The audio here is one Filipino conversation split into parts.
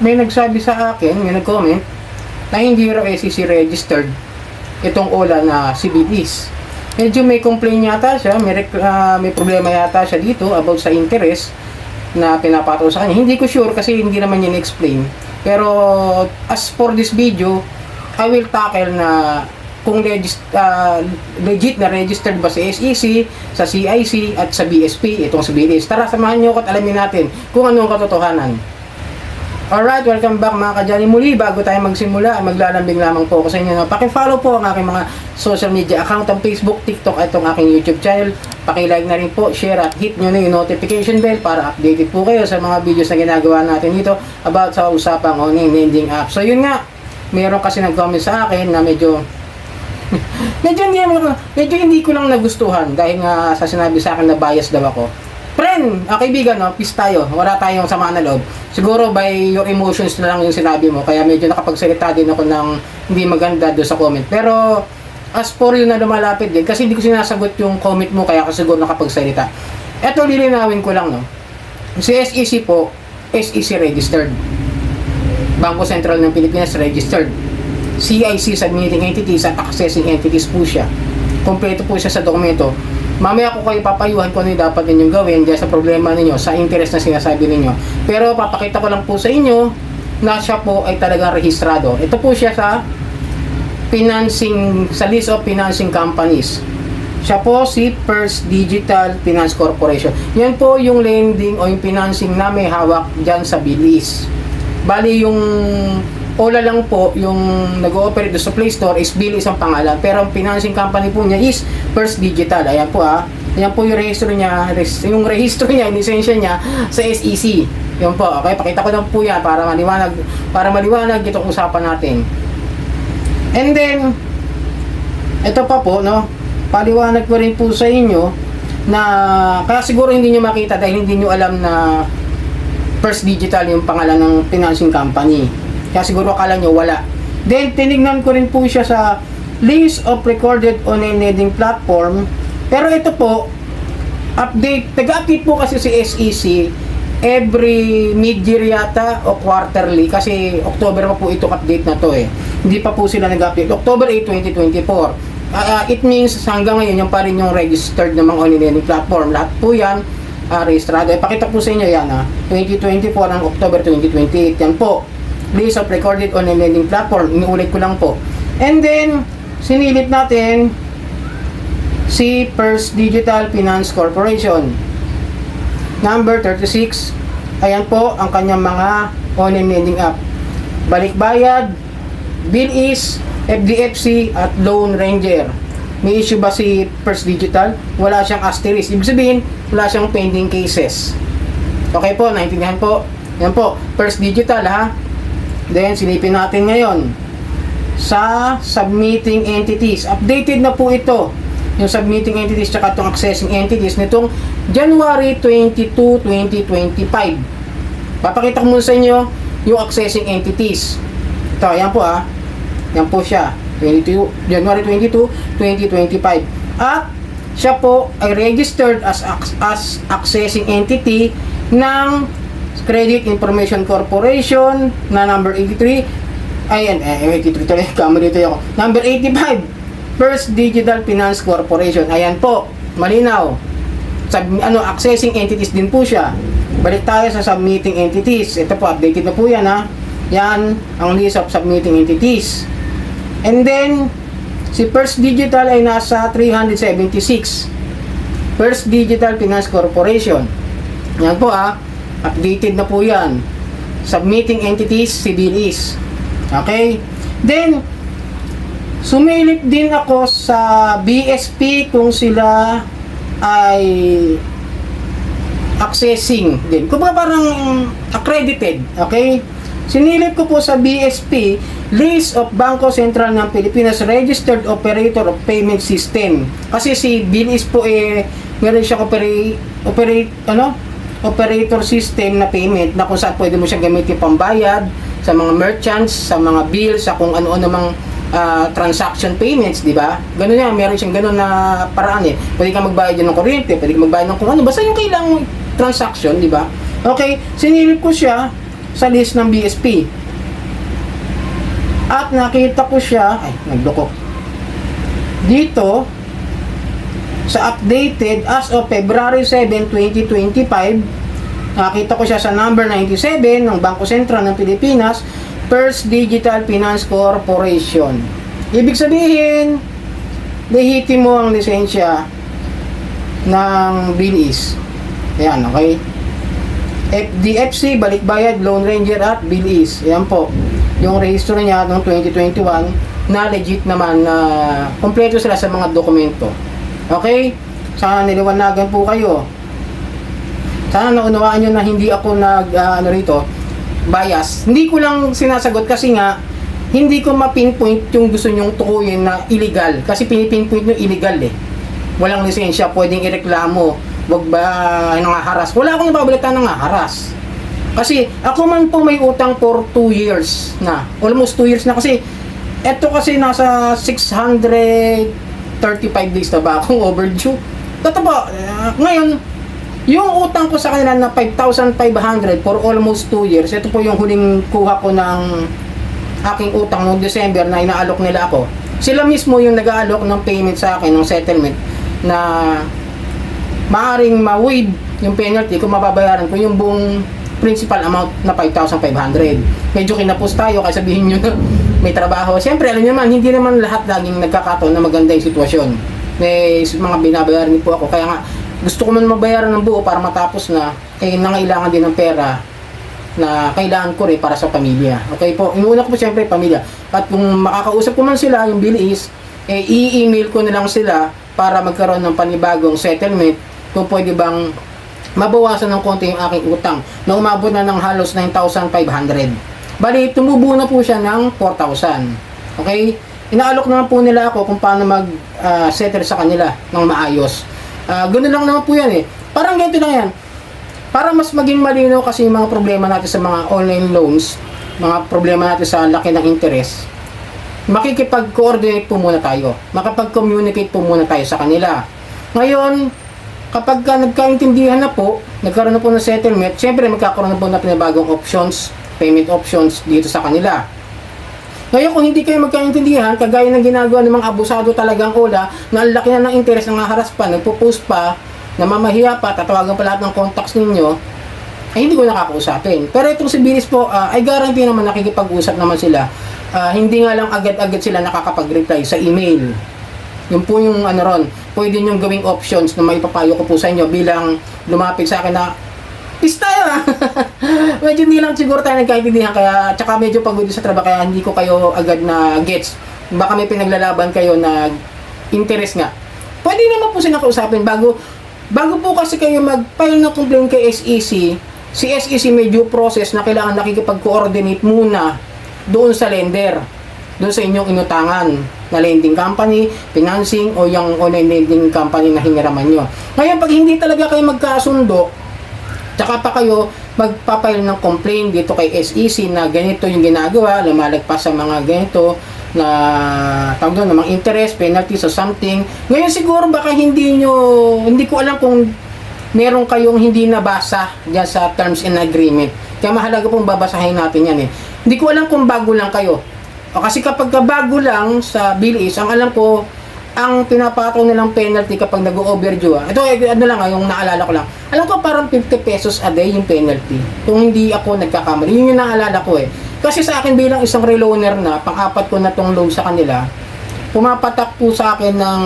May nagsabi sa akin, may nag-comment, na hindi raw SEC registered itong Ola na CBDs. Medyo may complaint yata siya, may, ah, may problema yata siya dito about sa interest na pinapataw sa kanya. Hindi ko sure kasi hindi naman yun explain. Pero as for this video, I will tackle na kung legis- ah, legit na registered ba sa SEC, sa CIC at sa BSP itong CBDs. Tara, samahan niyo ko at alamin natin kung ano ang katotohanan. Alright, welcome back mga kadyali muli. Bago tayo magsimula, maglalambing lamang po ako sa inyo. Paki-follow po ang aking mga social media account, ang Facebook, TikTok, at itong aking YouTube channel. Paki-like na rin po, share at hit nyo na yung notification bell para updated po kayo sa mga videos na ginagawa natin dito about sa usapang online lending app. So yun nga, meron kasi nag-comment sa akin na medyo medyo hindi, medyo hindi ko lang nagustuhan dahil nga sa sinabi sa akin na bias daw ako. Friend, ah, kaibigan, no, peace tayo. Wala tayong sama na loob. Siguro by your emotions na lang yung sinabi mo. Kaya medyo nakapagsalita din ako ng hindi maganda doon sa comment. Pero as for yun na lumalapit din, kasi hindi ko sinasagot yung comment mo, kaya ako siguro nakapagsalita. Eto, lilinawin ko lang, no. Si SEC po, SEC registered. Bangko Sentral ng Pilipinas registered. CIC submitting entities at accessing entities po siya. Kompleto po siya sa dokumento. Mamaya ko kayo papayuhan kung ano yung dapat ninyong gawin dahil sa problema ninyo, sa interest na sinasabi ninyo. Pero papakita ko lang po sa inyo na siya po ay talagang rehistrado. Ito po siya sa financing, sa list of financing companies. Siya po si First Digital Finance Corporation. Yan po yung lending o yung financing na may hawak dyan sa bilis. Bali yung Ola lang po yung nag-ooperate sa Play Store is Bill isang pangalan. Pero ang financing company po niya is First Digital. Ayan po ah. Ayan po yung rehistro niya, yung rehistro niya, yung lisensya niya sa SEC. Yun po. Okay, pakita ko lang po yan para maliwanag, para maliwanag itong usapan natin. And then, ito pa po, no? Paliwanag ko rin po sa inyo na kaya siguro hindi nyo makita dahil hindi nyo alam na First Digital yung pangalan ng financing company. Kaya siguro akala nyo wala. Then, tinignan ko rin po siya sa list of recorded online lending platform. Pero ito po, update, nag-update po kasi si SEC every mid-year yata o quarterly kasi October pa po ito update na to eh. Hindi pa po sila nag-update. October 8, 2024. Ah, ah, it means hanggang ngayon yung pa rin yung registered ng mga online platform. Lahat po yan uh, rehistrado. Ipakita po sa inyo yan ha. 2024 ng October 2028. Yan po. List of recorded online lending platform. Inuulit ko lang po. And then, sinilip natin si First Digital Finance Corporation. Number 36. Ayan po ang kanyang mga online lending app. Balikbayad, Bill is, FDFC at Loan Ranger. May issue ba si First Digital? Wala siyang asterisk. Ibig sabihin, wala siyang pending cases. Okay po, naintindihan po. Yan po, First Digital ha. Then, silipin natin ngayon sa submitting entities. Updated na po ito. Yung submitting entities tsaka itong accessing entities nitong January 22, 2025. Papakita ko muna sa inyo yung accessing entities. Ito, yan po ah. Yan po siya. 22, January 22, 2025. At siya po ay registered as, as accessing entity ng Credit Information Corporation na number 83 ayan, eh, 83 tuloy, kamali dito ako. Number 85, First Digital Finance Corporation. Ayan po, malinaw. Sub, ano, accessing entities din po siya. Balik tayo sa submitting entities. Ito po, updated na po yan ha. Yan, ang list of submitting entities. And then, si First Digital ay nasa 376. First Digital Finance Corporation. Yan po ah, updated na po yan. Submitting entities, CBLIs. Okay? Then, sumilip din ako sa BSP kung sila ay accessing din. Ba parang accredited, okay? Sinilip ko po sa BSP, List of Bangko Sentral ng Pilipinas Registered Operator of Payment System. Kasi si BILIS po eh, meron siyang operate, operate, ano? Operator system na payment na kung saan pwede mo siya gamitin pambayad sa mga merchants, sa mga bills, sa kung ano-ano namang ah, transaction payments, di ba? Ganun yan, meron siyang ganun na paraan eh. Pwede ka magbayad ng kuryente, pwede ka magbayad ng kung ano, basta yung kailangang transaction, di ba? Okay, sinilip ko siya, sa list ng BSP. At nakita ko siya, ay, nagloko. Dito, sa updated as of February 7, 2025, nakita ko siya sa number 97 ng Bangko Sentral ng Pilipinas, First Digital Finance Corporation. Ibig sabihin, lehiti mo ang lisensya ng BILIS. Ayan, okay? FDFC, Balikbayad, Lone Ranger at BILIS. Ayan po. Yung register niya noong 2021 na legit naman na kompleto sila sa mga dokumento. Okay? Sana niliwanagan po kayo. Sana naunawaan nyo na hindi ako nag, ah, ano rito, bias. Hindi ko lang sinasagot kasi nga, hindi ko ma-pinpoint yung gusto nyong tukuyin na illegal. Kasi pinipinpoint nyo illegal eh. Walang lisensya, pwedeng ireklamo. Wag ba nangaharas? Wala akong nababalita ng nangaharas. Kasi ako man po may utang for 2 years na. Almost 2 years na kasi eto kasi nasa 635 days na ba akong overdue. Totoo ba? Uh, ngayon, yung utang ko sa kanila na 5,500 for almost 2 years, ito po yung huling kuha ko ng aking utang noong December na inaalok nila ako. Sila mismo yung nag-aalok ng payment sa akin, ng settlement, na maaring ma-waive yung penalty kung mababayaran ko yung buong principal amount na 5,500. Medyo kinapos tayo kasi sabihin nyo na may trabaho. Siyempre, alam nyo naman, hindi naman lahat laging nagkakataon na maganda yung sitwasyon. May mga binabayaran din po ako. Kaya nga, gusto ko man mabayaran ng buo para matapos na, eh, nangailangan din ng pera na kailangan ko rin para sa pamilya. Okay po, inuuna ko po siyempre pamilya. At kung makakausap ko man sila, yung bilis, eh, i-email ko na lang sila para magkaroon ng panibagong settlement kung pwede bang mabawasan ng konti yung aking utang na umabot na ng halos 9,500. Bali, tumubo na po siya ng 4,000. Okay? Inaalok naman po nila ako kung paano mag-settle sa kanila ng maayos. Uh, ganun lang naman po yan eh. Parang ganito lang yan. Para mas maging malinaw kasi yung mga problema natin sa mga online loans, mga problema natin sa laki ng interest, makikipag-coordinate po muna tayo. Makapag-communicate po muna tayo sa kanila. Ngayon, kapag ka nagkaintindihan na po, nagkaroon na po ng settlement, syempre magkakaroon na po na pinabagong options, payment options dito sa kanila. Ngayon kung hindi kayo magkaintindihan, kagaya ng ginagawa ng mga abusado talagang ola, na ang laki na ng interest ng haras pa, nagpo-post pa, namamahiya pa, tatawagan pa lahat ng contacts ninyo, ay hindi ko nakakausapin. Pero itong si Bilis po, uh, ay guarantee naman nakikipag-usap naman sila. Uh, hindi nga lang agad-agad sila nakakapag-reply sa email. Yun po yung ano ron, pwede nyo gawing options na maipapayo ko po sa inyo bilang lumapit sa akin na Peace tayo ah. medyo hindi lang siguro tayo nagkaintindihan kaya tsaka medyo pagod sa trabaho kaya hindi ko kayo agad na gets. Baka may pinaglalaban kayo na interest nga. Pwede naman po sila kausapin bago bago po kasi kayo mag-file ng complaint kay SEC. Si SEC may due process na kailangan nakikipag-coordinate muna doon sa lender doon sa inyong inutangan na lending company, financing o yung online lending company na hiniraman nyo. Ngayon, pag hindi talaga kayo magkasundo, Tsaka pa kayo magpapail ng complaint dito kay SEC na ganito yung ginagawa, lumalagpas sa mga ganito na tawag doon, mga interest, penalties or something. Ngayon siguro baka hindi nyo, hindi ko alam kung meron kayong hindi nabasa dyan sa terms and agreement. Kaya mahalaga pong babasahin natin yan eh. Hindi ko alam kung bago lang kayo. O kasi kapag bago lang sa bill is, ang alam ko, ang pinapataw nilang penalty kapag nag-overdue. Ah. Ito, eh, ano lang, ah, yung naalala ko lang. Alam ko parang 50 pesos a day yung penalty. Kung hindi ako nagkakamali. Yun yung naalala ko eh. Kasi sa akin bilang isang reloaner na, pang-apat ko na tong loan sa kanila, pumapatak po sa akin ng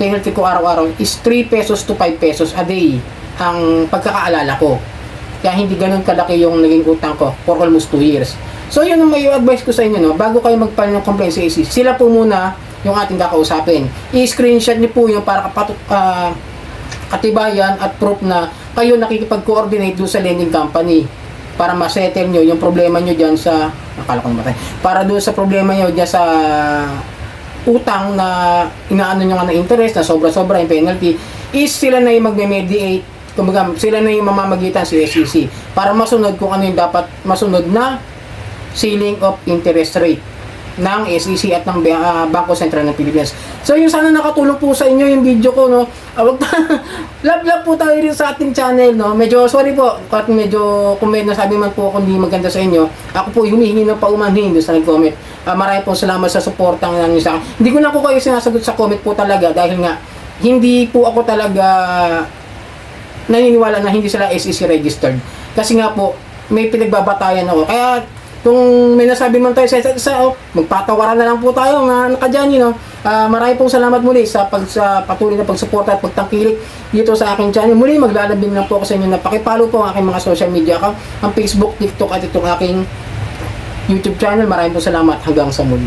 penalty ko araw-araw is 3 pesos to 5 pesos a day ang pagkakaalala ko. Kaya hindi ganun kalaki yung naging utang ko for almost 2 years. So yun ang may advice ko sa inyo, no? bago kayo magpala ng complaint sa AC, sila po muna yung ating kakausapin. I-screenshot niyo po yung para kapat uh, katibayan at proof na kayo nakikipag-coordinate doon sa lending company para ma-settle nyo yung problema nyo dyan sa nakala ko namatay para doon sa problema nyo dyan sa utang na inaano nyo nga na interest na sobra-sobra yung penalty is sila na yung magme-mediate kumbaga sila na yung mamamagitan sa SEC para masunod kung ano yung dapat masunod na ceiling of interest rate ng SEC at ng ah, Bangko Sentral ng Pilipinas. So yung sana nakatulong po sa inyo yung video ko no. Ah, wag love love po tayo rin sa ating channel no. Medyo sorry po at medyo kung may nasabi man po ako hindi maganda sa inyo. Ako po humihingi ng paumanhin doon sa nag-comment. Ah, marami po salamat sa suportang niyo sa akin. Hindi ko na po kayo sinasagot sa comment po talaga dahil nga hindi po ako talaga naniniwala na hindi sila SEC registered. Kasi nga po, may pinagbabatayan ako. Kaya, kung may nasabi man tayo sa isa't isa, oh, magpatawaran na lang po tayo mga nakadyan, you know. Ah, marami pong salamat muli sa, pag, sa patuloy na pagsuporta at pagtangkilik dito sa aking channel. Muli, maglalabing lang po ako sa inyo na pakipalo po ang aking mga social media account, ang Facebook, TikTok at itong aking YouTube channel. Maraming po salamat hanggang sa muli.